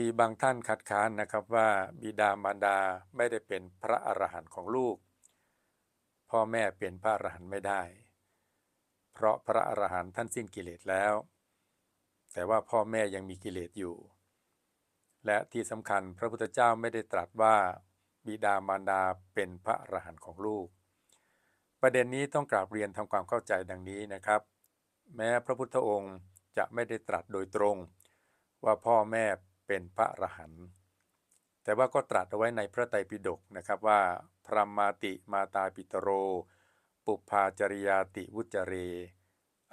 มีบางท่านคัดค้านนะครับว่าบิดามารดาไม่ได้เป็นพระอรหันต์ของลูก พ่อแม่เป็นพระอรหันต์ไม่ได้ เพราะพระอรหันต์ท่านสิ้นกิเลสแล้ว แต่ว่าพ่อแม่ยังมีกิเลสอยู่ และที่สำคัญพระพุทธเจ้าไม่ได้ตรัสว่า บิดามารดาเป็นพระอรหันต์ของลูก ประเด็นนี้ต้องกราบเรียนทำความเข้าใจดังนี้นะครับ แม้พระพุทธองค์จะไม่ได้ตรัสโดยตรง ว่าพ่อแม่ เป็นพระอรหันต์แต่ว่าก็ตรัสเอาไว้ในพระไตรปิฎกนะครับว่า พรหมาติมาตาปิตโร ปุพาจริยาติวุจเร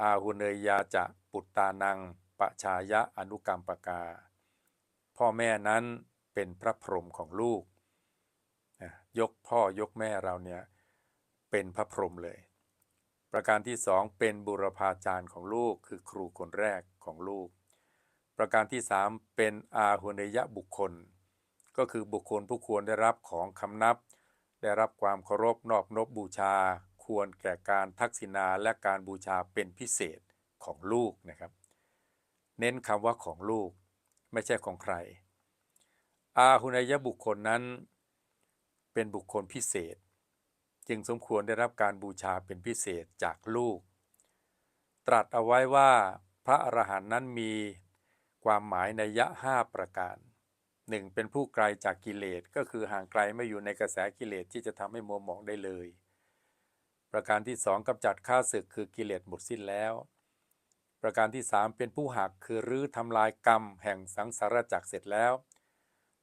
อาหุเนยยาจะปุตตานังปชายะอนุกรรมปกา พ่อแม่นั้นเป็นพระพรหมของลูก ยกพ่อยกแม่เราเนี่ยเป็นพระพรหมเลย ประการที่สองเป็นบุรพาจารย์ของลูกคือครูคนแรกของลูก ประการที่สามเป็นอาหุเนยบุคคล ก็คือบุคคลผู้ควรได้รับของคำนับ ได้รับความเคารพนอบนบบูชา ควรแก่การทักษิณาและการบูชาเป็นพิเศษของลูกนะครับ เน้นคำว่าของลูกไม่ใช่ของใคร อาหุเนยบุคคลนั้น เป็นบุคคลพิเศษ จึงสมควรได้รับการบูชาเป็นพิเศษจากลูก ตรัสเอาไว้ว่าพระอรหันต์นั้นมี ความหมายในยะห้าประการหนึ่งเป็นผู้ไกลจากกิเลสก็คือห่างไกลไม่อยู่ในกระแสกิเลสที่จะทำให้มัวหมองได้เลย ประการที่สองกำจัดข้าศึกคือกิเลสหมดสิ้นแล้ว ประการที่สามเป็นผู้หักคือรื้อทำลายกรรมแห่งสังสารจักรเสร็จแล้ว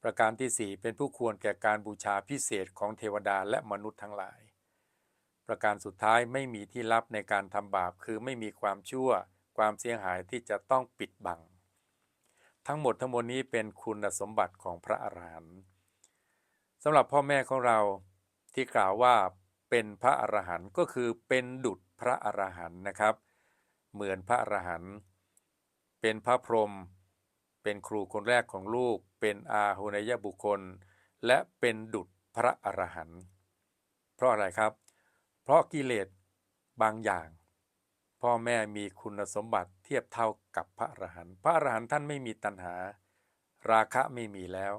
ประการที่4เป็นผู้ควรแก่การบูชาพิเศษของเทวดาและมนุษย์ทั้งหลาย ประการสุดท้ายไม่มีที่ลับในการทำบาปคือไม่มีความชั่ว ความเสียหายที่จะต้องปิดบัง ทั้งหมดทั้งมวลนี้เป็นคุณสมบัติของพระอรหันต์สำหรับพ่อแม่ของเราที่กล่าวว่าเป็นพระอรหันต์ก็คือเป็นดุจพระอรหันต์นะครับ เหมือนพระอรหันต์เป็นพระพรหมเป็นครูคนแรกของลูก เป็นอาหุนยบุคคล และเป็นดุจพระอรหันต์เพราะอะไรครับ เพราะกิเลสบางอย่าง พ่อแม่มีคุณสมบัติเทียบเท่ากับพระอรหันต์พระอรหันต์ท่านไม่มีตัณหา ราคะไม่มีแล้ว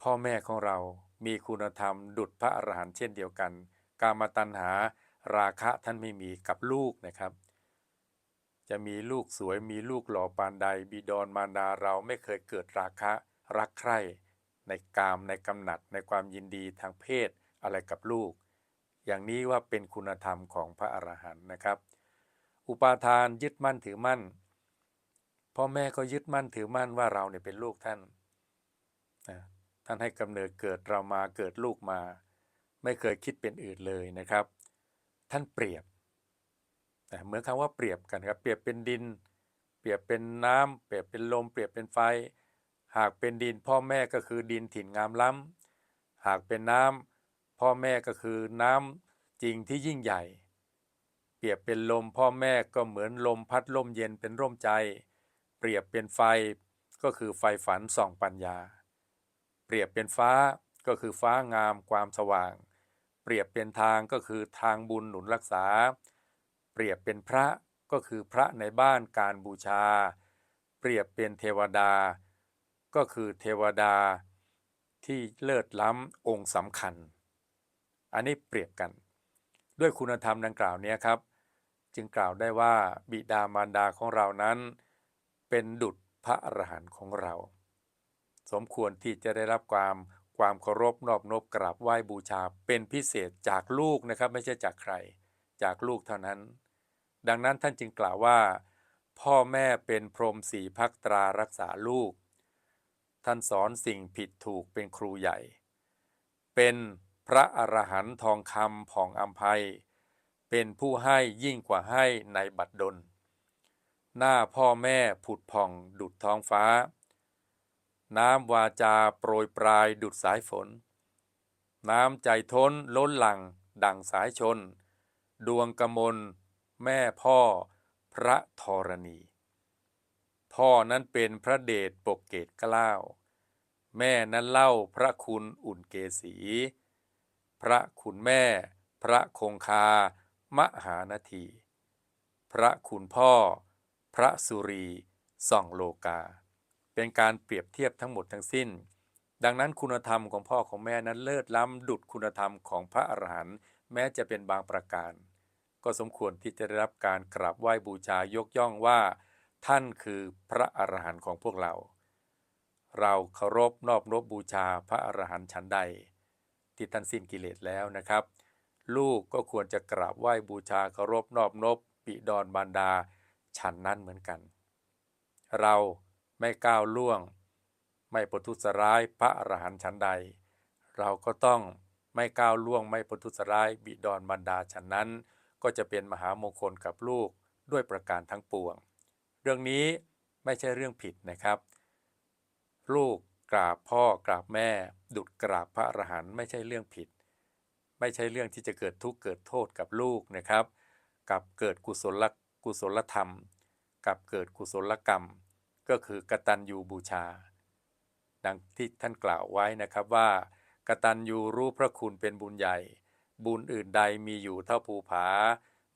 พ่อแม่ของเรามีคุณธรรมดุจพระอรหันต์เช่นเดียวกัน กามตัณหาราคะท่านไม่มีกับลูกนะครับ จะมีลูกสวยมีลูกหล่อปานใด บิดอนมารดาเราไม่เคยเกิดราคะรักใคร่ ในกามในกำหนัดในความยินดีทางเพศอะไรกับลูก อย่างนี้ว่าเป็นคุณธรรมของพระอรหันต์นะครับ อุปาทานยึดมั่นถือมั่นพ่อแม่ก็ยึดมั่นถือมั่นว่าเราเนี่ยเป็นลูกท่านท่านให้กำเนิดเกิดเรามาเกิดลูกมา ไม่เคยคิดเป็นอื่นเลยนะครับ ท่านเปรียบเหมือนคำว่าเปรียบกันครับ เปรียบเป็นดิน เปรียบเป็นน้ำเปรียบเป็นลม เปรียบเป็นไฟ หากเป็นดิน พ่อแม่ก็คือดินถิ่นงามล้ำหากเป็นน้ำพ่อแม่ก็คือน้ำจริงที่ยิ่งใหญ่ เปรียบเป็นลมพ่อแม่ก็เหมือนลมพัดลมเย็นเป็นร่มใจ เปรียบเป็นไฟก็คือไฟฝันส่องปัญญา เปรียบเป็นฟ้าก็คือฟ้างามความสว่าง เปรียบเป็นทางก็คือทางบุญหนุนรักษา เปรียบเป็นพระก็คือพระในบ้านการบูชา เปรียบเป็นเทวดา ก็คือเทวดา ที่เลิศล้ำองค์สำคัญ อันนี้เปรียบกัน ด้วยคุณธรรมดังกล่าวนี้ครับ จึงกล่าวได้ว่าบิดามารดาของเรานั้น เป็นดุจพระอรหันต์ของเรา สมควรที่จะได้รับความความเคารพนอบนบกราบไหว้บูชาเป็นพิเศษจากลูกนะครับ ไม่ใช่จากใคร จากลูกเท่านั้น ดังนั้นท่านจึงกล่าวว่า พ่อแม่เป็นพรหมสีพักตรารักษาลูก ท่านสอนสิ่งผิดถูกเป็นครูใหญ่ เป็น พระอรหันต์ทองคำผ่องอัมภัย เป็นผู้ให้ยิ่งกว่าให้ในบัดดล หน้าพ่อแม่ผุดผ่องดุดท้องฟ้า น้ำวาจาโปรยปลายดุดสายฝน น้ำใจท้นล้นหลังดังสายชน ดวงกมล แม่พ่อ พระธรณี พ่อนั้นเป็นพระเดชปกเกตกล้าว แม่นั้นเล่าพระคุณอุ่นเกษี พระคุณแม่ พระคงคา มหานาที พระคุณพ่อ พระสุรี ส่องโลกา เป็นการเปรียบเทียบทั้งหมดทั้งสิ้น ดังนั้นคุณธรรมของพ่อของแม่นั้นเลิศล้ำดุดคุณธรรมของพระอรหันต์แม้จะเป็นบางประการ ก็สมควรที่จะได้รับการกราบไหว้บูชายกย่องว่า ท่านคือพระอรหันต์ของพวกเรา เราเคารพนอบนบบูชาพระอรหันต์ชั้นใด ที่ท่านสิ้นกิเลสแล้วนะครับ ลูกก็ควรจะกราบไหว้บูชาเคารพนอบนบปิดอนบารดาฉันนั้นเหมือนกัน เราไม่ก้าวล่วง ไม่ประทุษร้ายพระอรหันต์ชั้นใด เราก็ต้องไม่ก้าวล่วงไม่ประทุษร้ายบิดอนบรรดาฉันนั้น ก็จะเป็นมหามงคลกับลูกด้วยประการทั้งปวง เรื่องนี้ไม่ใช่เรื่องผิดนะครับ ลูก กราบพ่อกราบแม่ ดุดกราบพระอรหันต์ไม่ใช่เรื่องผิด ไม่ใช่เรื่องที่จะเกิดทุกข์เกิดโทษกับลูกนะครับ กับเกิดกุศลกุศลธรรม กับเกิดกุศลกรรม ก็คือกตัญญูบูชา ดังที่ท่านกล่าวไว้นะครับว่ากตัญญูรู้พระคุณเป็นบุญใหญ่ บุญอื่นใดมีอยู่เท่าภูผา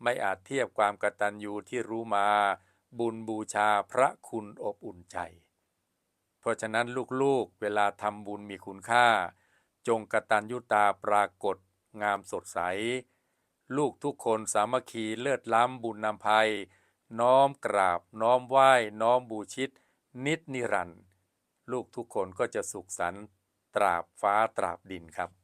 ไม่อาจเทียบความกตัญญูที่รู้มา บุญบูชาพระคุณอบอุ่นใจ เพราะฉะนั้นลูกๆ เวลาทำบุญมีคุณค่า จงกระตันยุตาปรากฏงามสดใส ลูกทุกคนสามัคคีเลิศล้ำบุญนำภัย น้อมกราบ น้อมไหว้ น้อมบูชิต นิจนิรันดร์ลูกทุกคนก็จะสุขสันต์ตราบฟ้าตราบดินครับ